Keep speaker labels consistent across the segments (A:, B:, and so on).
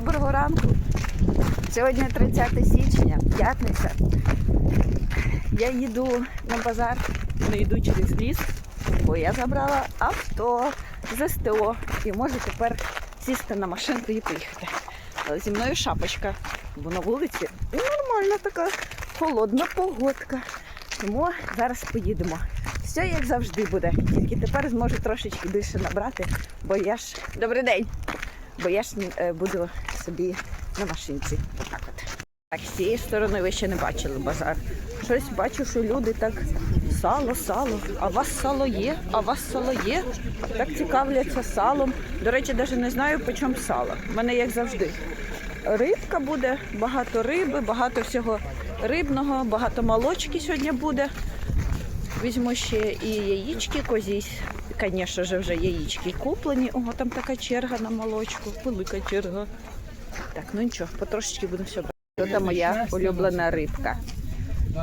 A: доброго ранку. Сьогодні 30 січня, п'ятниця. Я їду на базар, не йду через ліс, бо я забрала авто з СТО і можу тепер сісти на машинку і поїхати. Але зі мною шапочка, бо на вулиці нормальна така холодна погодка. Тому зараз поїдемо. Все як завжди буде. Тільки тепер зможу трошечки більше набрати, бо я ж. Добрий день! Бо я ж е, буду собі на машинці. Так от. Так, з цієї сторони ви ще не бачили базар. Щось бачу, що люди так сало, сало. А у вас сало є? А вас сало є? Так цікавляться салом. До речі, навіть не знаю, по чому сало. У мене як завжди. Рибка буде, багато риби, багато всього рибного, багато молочки сьогодні буде. Візьму ще і яєчки козі. Звісно ж, вже яєчки куплені. Ого, там така черга на молочку, велика черга. Так, ну нічого, потрошечки буду все брати. Тут моя улюблена рибка.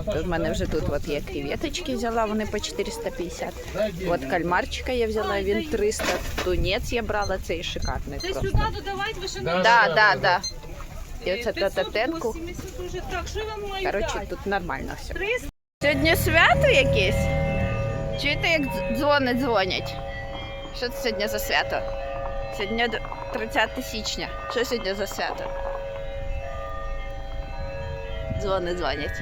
A: Тут в мене вже тут от є креветочки взяла, вони по 450. От кальмарчика я взяла, він 300. Тунець я брала, цей шикарний
B: Це сюди додавати, ви ще не
A: Да, да, да. І оце тататенку.
B: 580 уже. Так, що я вам маю
A: Коротше, тут нормально все. Сьогодні свято якесь? Чуєте, як дзвони дзвонять? Що це сьогодні за свято? Сьогодні 30 січня. Що сьогодні за свято? Дзвони дзвонять.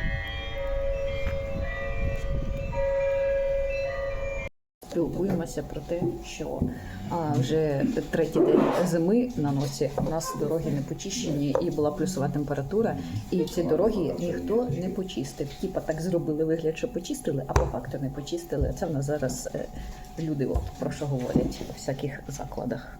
A: Спілкуємося про те, що а, вже третій день зими на носі у нас дороги не почищені і була плюсова температура, і ці дороги ніхто не почистив. Тіпа так зробили вигляд, що почистили, а по факту не почистили. Це в нас зараз е, люди от, про що говорять у всяких закладах.